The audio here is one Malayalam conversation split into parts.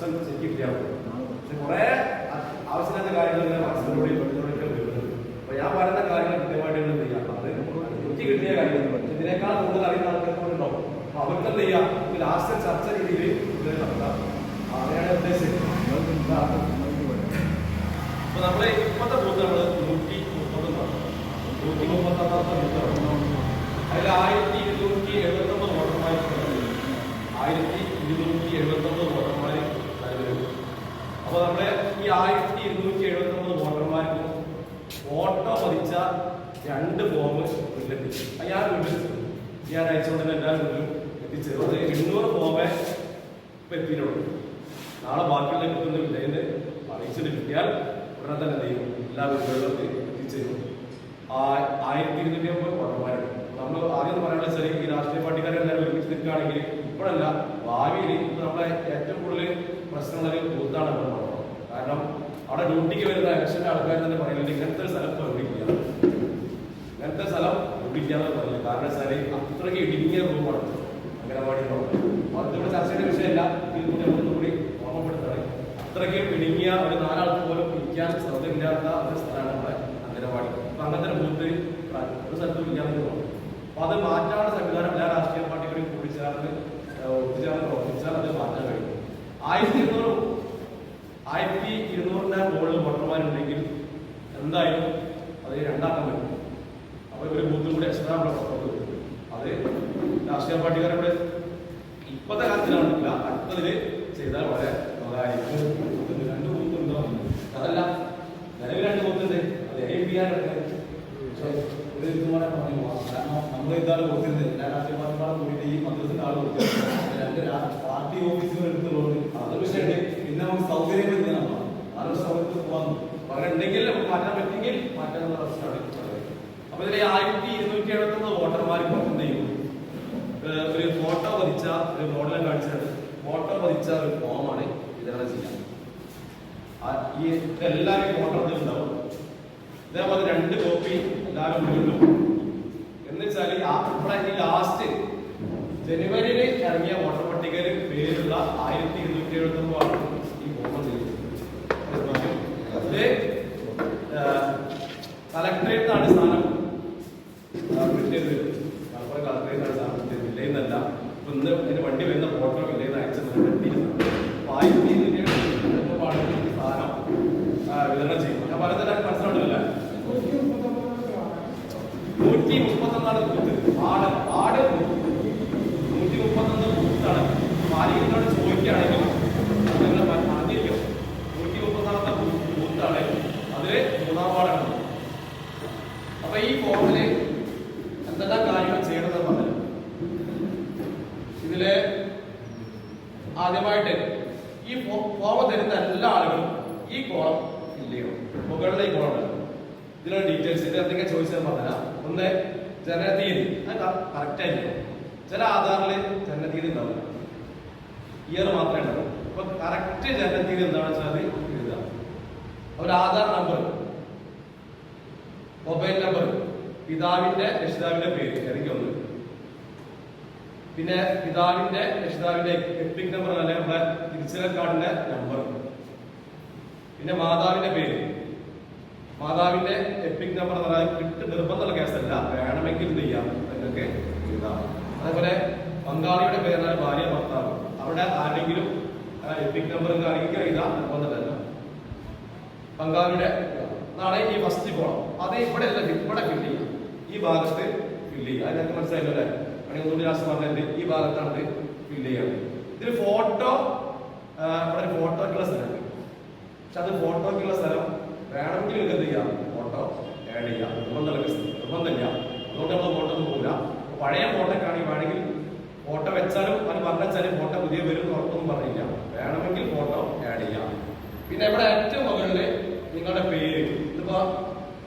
പ്രശ്നം ശരിക്കും മതി. പക്ഷെ കുറെ ആവശ്യമില്ലാത്ത കാര്യങ്ങൾ ഇങ്ങനെ മനസ്സിലൂടെ പെട്ടെന്നൊക്കെ വരുന്നുണ്ട്. അപ്പൊ ഞാൻ പറയുന്ന കാര്യങ്ങൾ കൃത്യമായിട്ട് എന്ത് ചെയ്യാം? അത് എനിക്ക് കിട്ടിയ കാര്യങ്ങൾ പക്ഷെ ഇതിനേക്കാൾ കൂടുതൽ അറിയുന്ന ആൾക്കാരുണ്ടാവും അപ്പൊ അവർക്ക് എന്ത് ചെയ്യാം? ലാസ്റ്റ് ചർച്ച രീതിയിൽ ഇത് നടത്താം. അങ്ങനെയാണ് ഉദ്ദേശിച്ചത്. അപ്പൊ നമ്മളെ ഇപ്പോഴത്തെ ബൂത്ത് നമ്മൾ നൂറ്റി മുപ്പത് നൂറ്റി മുപ്പത്തൊന്നാമത്തെ ബൂത്താണ് അതിൽ ആയിരത്തി ഇരുന്നൂറ്റി എഴുപത്തൊമ്പത് വോട്ടർമാർ ആയിരത്തി ഇരുന്നൂറ്റി എഴുപത്തൊമ്പത് വോട്ടർമാർ അപ്പൊ നമ്മുടെ ഈ ആയിരത്തി ഇരുന്നൂറ്റി എഴുപത്തി ഒമ്പത് വോട്ടർമാർക്ക് ഓട്ടോ പതിച്ച രണ്ട് ഫോം വീട്ടിലെത്തിച്ചു ഞാൻ വീട്ടിൽ ഞാൻ അയച്ചുകൊണ്ട് തന്നെ എല്ലാ വീട്ടിലും എത്തിച്ചേരും. അത് എണ്ണൂറ് ഫോമേ ഇപ്പൊ എത്തിയിട്ടുള്ളൂ. നാളെ ബാക്കിയുള്ള കിട്ടുന്ന വിലയിൽ അറിയിച്ചിട്ട് കിട്ടിയാൽ ഉടനെ തന്നെ ചെയ്യും? എല്ലാ വീടുകളിലും എത്തിച്ചേരും. ആ ആയിരത്തി ഇരുന്നൂറ്റി അമ്പത് വോട്ടർമാരുണ്ട്. നമ്മൾ ആദ്യം പറയാനുള്ള ചെറിയ ഈ രാഷ്ട്രീയ പാർട്ടിക്കാരെല്ലാവരും ഒരുമിച്ച് നിൽക്കുകയാണെങ്കിൽ ഇപ്പോഴല്ല ഭാവിയിൽ ഇപ്പൊ നമ്മളെ ഏറ്റവും കൂടുതൽ പ്രശ്നമുള്ള ഒരു ബൂത്താണ് നമ്മൾ കാരണം അവിടെ ഡ്യൂട്ടിക്ക് വരുന്ന ഇലക്ഷന്റെ ആൾക്കാർ തന്നെ പറയുന്നത് ഇങ്ങനത്തെ ഒരു സ്ഥലം പ്രകടിപ്പിക്കുക ഇങ്ങനത്തെ സ്ഥലം പ്രകടിപ്പിക്കാന്ന് പറഞ്ഞില്ല കാരണം വെച്ചാൽ അത്രയ്ക്ക് ഇടുങ്ങിയ റൂമാണ് അംഗനവാടി അതിവിടെ ചർച്ചയുടെ വിഷയമല്ല. ഇതിൽ കൂടി ഒന്നുകൂടി ഓർമ്മപ്പെടുത്തണം. അത്രയ്ക്ക് ഇടുങ്ങിയ ഒരു നാലാൾക്ക് പോലും ഇരിക്കാൻ സ്ഥലമില്ലാത്ത ഒരു സ്ഥലമാണ് നമ്മുടെ അംഗനവാടി. അപ്പൊ അങ്ങനത്തെ ഒരു ബൂത്ത് ഒരു സ്ഥലത്തും ഇല്ലാന്ന് തോന്നുന്നു അപ്പൊ അത് മാറ്റാനുള്ള സംവിധാനം എല്ലാ രാഷ്ട്രീയ പാർട്ടികളും കൂടിച്ചേർന്ന് ഏഹ്, ഒത്തുചേർന്ന് പ്രവർത്തിച്ചാൽ അത് മാറ്റാൻ കഴിയും ആയിരത്തി ഇരുന്നൂറ് ആയിരത്തി ഇരുന്നൂറിന്റെ മുകളിൽ വോട്ടർമാരുണ്ടെങ്കിൽ എന്തായാലും അത് രണ്ടാക്കാൻ പറ്റും അപ്പൊ ഒരു ബൂത്തും കൂടി എക്സ്ട്രാ പുറത്തു അത് രാഷ്ട്രീയ പാർട്ടിക്കാരുടെ ഇപ്പത്തെ അടുത്തതിൽ ചെയ്താൽ വളരെ ഉപകാരിക്കും രണ്ട് ബൂത്ത് അതല്ല. നിലവിൽ രണ്ട് ബൂത്തുണ്ട് അത് എ ഒരു ഇതുപോലെ പറഞ്ഞു കാരണം നമ്മൾ ഇതാണ് കൊടുത്തിരുന്നത്. എല്ലാ രാഷ്ട്രീയ പാർട്ടികളും കൂടിയിട്ട് ഈ മന്ത്രിസിന്റെ ആൾ കൊടുത്തിരുന്നത്. രണ്ട് പാർട്ടി ഓഫീസുകൾ എടുത്തുള്ളതുകൊണ്ട് അത് പക്ഷേ പിന്നെ നമുക്ക് സൗകര്യങ്ങൾ ഇങ്ങനെ അത് സൗകര്യത്തിൽ പോകാൻ ഉണ്ടെങ്കിൽ നമുക്ക് മാറ്റാൻ പറ്റുമെങ്കിൽ പ്രശ്നമാണ് അപ്പൊ ഇതിലെ ആയിരത്തി ഇരുന്നൂറ്റി എഴുപത്തി വോട്ടർമാർ എന്ത് ചെയ്യും ഒരു ഫോട്ടോ പതിച്ച ഒരു മോഡലെ കാണിച്ചത് ഫോട്ടോ പതിച്ച ഒരു ഫോമാണ് വിതരണം ചെയ്യാൻ ഈ എല്ലാവരും ഫോട്ടോ ഉണ്ടാവും ഇതേപോലെ രണ്ട് കോപ്പി എല്ലാവരും വീണ്ടും എന്ന് വെച്ചാൽ ഇവിടെ ലാസ്റ്റ് ജനുവരിയിൽ ഇറങ്ങിയ വോട്ടർ പട്ടികയിൽ പേരുള്ള ആയിരത്തി ഇരുന്നൂറ്റി എഴുപത്തി ഒമ്പതാണ് ഈ ഫോം ഇത്. ആണ് സ്ഥാനം കിട്ടിയത് കിട്ടിയത് വില്ലയിൽ ഇന്ന് അതിന് വണ്ടി വരുന്ന ഫോട്ടോ വില്ലയിൽ അയച്ചു സ്ഥാനം ആ, വിതരണം ചെയ്യും ഞാൻ പറയുന്നത് മനസ്സിലാവില്ല നൂറ്റി മുപ്പത്തൊന്നാണ് ബൂത്ത്. ആട് ആട് നൂറ്റി മുപ്പത്തൊന്ന് ബൂത്താണ്. മാലിന്യത്തോട് ചോദിക്കുകയാണെങ്കിൽ നിങ്ങൾ മ- അറിഞ്ഞിരിക്കും നൂറ്റി മുപ്പത്തൊന്നാമത്തെ ബൂത്താണ്. അതിൽ മൂന്നാം വാർഡാണ് അപ്പൊ ഈ ഫോമിൽ എന്തെല്ലാം കാര്യങ്ങൾ ചെയ്യണമെന്ന് പറഞ്ഞു ഇതിൽ ആദ്യമായിട്ട് ഈ ഫോമ തരുന്ന എല്ലാ ആളുകളും ഈ കോളം ഫില്ല് ചെയ്യണം. മുകളിലെ ഈ കോളം ഇതിലുള്ള ഡീറ്റെയിൽസ് ഇത് എന്തൊക്കെ ചോദിച്ചാൽ പറഞ്ഞാൽ ഒന്ന് ജനനതീയതി അത് കറക്റ്റ് ആയിരിക്കും ചില ആധാറിൽ ജനനതീയതി ഉണ്ടാവില്ല ഇയർ മാത്രമേ ഉണ്ടാവും അപ്പൊ കറക്റ്റ് ജനനതീയതി എന്താണെന്ന് വെച്ചാൽ എഴുതാം ഒരു ആധാർ നമ്പർ മൊബൈൽ നമ്പർ പിതാവിന്റെ രക്ഷിതാവിന്റെ പേര് ഏതെങ്കിലും ഒന്ന്. പിന്നെ പിതാവിന്റെ രക്ഷിതാവിന്റെ എപ്പിക് നമ്പർ അല്ലെങ്കിൽ നമ്മുടെ തിരിച്ചറിയൽ കാർഡിന്റെ നമ്പർ പിന്നെ മാതാവിന്റെ പേര്. മാതാവിന്റെ എപ്പിക് നമ്പർ എന്ന് പറഞ്ഞാൽ കിട്ട് നിർബന്ധമുള്ള കേസല്ല വേണമെങ്കിൽ എന്ത് ചെയ്യാം? നിങ്ങൾക്ക് എഴുതാം. അതേപോലെ പങ്കാളിയുടെ പേരാണ് ഭാര്യ ഭർത്താവ്. അവിടെ ആരെങ്കിലും എപ്പിക് നമ്പർ കാണിക്കുക എഴുതാം. നിർബന്ധമല്ല. പങ്കാളിയുടെ നാളെ ഈ ഫസ്റ്റ് പോകണം അത് ഇവിടെ ഇവിടെ ഫില്ല് ചെയ്യാം. ഈ ഭാഗത്ത് ഫില്ല് ചെയ്യുക അതിനൊക്കെ മനസ്സിലായല്ലോ അല്ലെങ്കിൽ പറഞ്ഞിട്ട് ഈ ഭാഗത്താണ് ഫില്ല് ചെയ്യുന്നത് ഇതിൽ ഫോട്ടോ ഇവിടെ ഒരു ഫോട്ടോക്കുള്ള സ്ഥലമുണ്ട് പക്ഷെ അത് ഫോട്ടോക്കുള്ള സ്ഥലം വേണമെങ്കിൽ നിങ്ങൾക്ക് എന്ത് ചെയ്യാം? ഫോട്ടോ ആഡ് ചെയ്യാം. നിർബന്ധമല്ല നിർബന്ധമില്ല. അതുകൊണ്ട് നമ്മൾ ഫോട്ടോ ഒന്നും പോകില്ല പഴയ ഫോട്ടോ ആണെങ്കിൽ വേണമെങ്കിൽ ഫോട്ടോ വെച്ചാലും അത് പറഞ്ഞാലും ഫോട്ടോ പുതിയ വരും ഉറപ്പൊന്നും പറഞ്ഞില്ല. വേണമെങ്കിൽ ഫോട്ടോ ആഡ് ചെയ്യാം. പിന്നെ ഇവിടെ ഏറ്റവും മുകളിൽ നിങ്ങളുടെ പേര്. ഇതിപ്പോ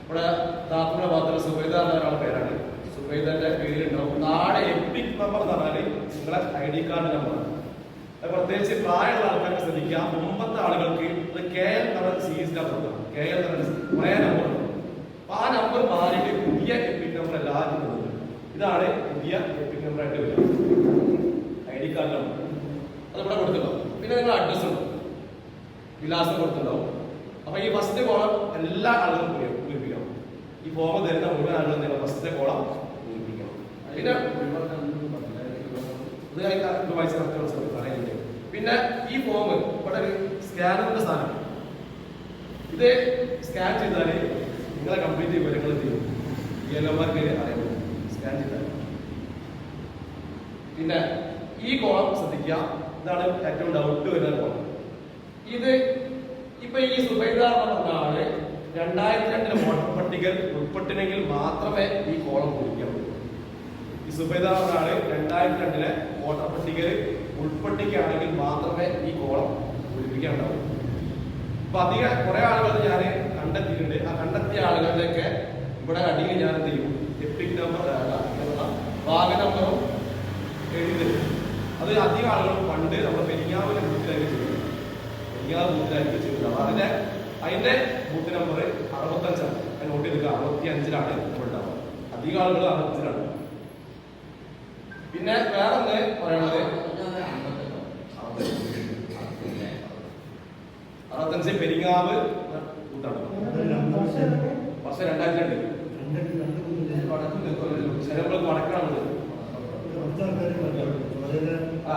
ഇവിടെ താത്തുള്ള പാത്രം സുബൈദ എന്ന ഒരാളുടെ പേരാണ്. സുബൈദന്റെ പേരുണ്ടാവും താഴെ എപ്പിക് നമ്പർ എന്ന് പറഞ്ഞാൽ നിങ്ങളെ ഐ ഡി കാർഡ് നമ്പർ അത് പ്രത്യേകിച്ച് പ്രായമുള്ള ആൾക്കാർക്ക് ശ്രദ്ധിക്കുക. മുമ്പത്തെ ആളുകൾക്ക് അത് കെ എൽ നമ്പർ സീസ് നമ്പർ കെ എൽ നമ്പർ പഴയ നമ്പർ ആ നമ്പർ മാറിയിട്ട് പുതിയ എപ്പിക് നമ്പർ എല്ലാവരും ഇതാണ് പുതിയ എപ്പിക് നമ്പർ ആയിട്ട് വരിക. ഐ ഡി കാർഡ് നമ്പർ അത് ഇവിടെ കൊടുത്തല്ലോ പിന്നെ നിങ്ങൾ അഡ്രസ് ഉണ്ട് വിലാസം കൊടുത്തിട്ടുണ്ടാവും അപ്പൊ ഈ ഫസ്റ്റ് കോളം എല്ലാ ആളുകളും പൂരിപ്പിക്കണം ഈ ഫോം തരുന്ന മുഴുവൻ ആളുകളും നിങ്ങൾ ഫസ്റ്റ് കോളം പൂരിപ്പിക്കണം പിന്നെ ഇത് അറിയില്ലേ പിന്നെ ഈ ഫോം ഇവിടെ ഒരു സ്കാനറിന്റെ സ്ഥാനം ഇത് സ്കാൻ ചെയ്താൽ നിങ്ങളെ കംപ്ലീറ്റ് വിവരങ്ങൾ ചെയ്യും? അറിയാൻ പറ്റും സ്കാൻ ചെയ്താൽ പിന്നെ ഈ കോളം ശ്രദ്ധിക്കുക. ഇതാണ് ഏറ്റവും ഡൗട്ട് വരുന്ന കോളം ഇത് ഇപ്പൊ ഈ സുബൈദാർ രണ്ടായിരത്തി രണ്ടിലെ വോട്ടർ പട്ടികയിൽ ഉൾപ്പെട്ടിനെങ്കിൽ മാത്രമേ ഈ കോളം പറ്റൂ. ഈ ആൾ രണ്ടായിരത്തി രണ്ടിലെ വോട്ടർ പട്ടികയിൽ ഉൾപ്പെട്ടിക്കുകയാണെങ്കിൽ മാത്രമേ ഈ കോളം പൂരിപ്പിക്കാൻ ഉണ്ടാവൂ അപ്പൊ അധികം കുറെ ആളുകൾ ഞാൻ കണ്ടെത്തിയിട്ടുണ്ട്. ആ കണ്ടെത്തിയ ആളുകളുടെയൊക്കെ ഇവിടെ അടിയിൽ ഞാൻ എന്ത് ചെയ്യും? എപ്പിക് നമ്പർ ഭാഗ നമ്പറും എഴുതി അത് അധികം ആളുകൾ പണ്ട് നമ്മുടെ പെരിങ്ങാവിലെ ബൂത്തിലായിരിക്കും ചെയ്യുന്നത് പെരിങ്ങാവ് ചെയ്യുന്നത് അതിന്റെ അതിന്റെ ബൂത്ത് നമ്പർ അറുപത്തഞ്ചാണ്. ഞാൻ നോട്ട് ചെയ്തിട്ട് അറുപത്തി അഞ്ചിലാണ് ഇപ്പോൾ ഉണ്ടാവുക. അധികം ആളുകൾ അറുപത്തിലാണ് പിന്നെ വേറൊന്ന് പറയണത്? അറുപത്തഞ്ച് പെരിങ്ങാവ് ബൂത്താണ് വർഷം രണ്ടായിരത്തി രണ്ട് വടക്കണം ആ,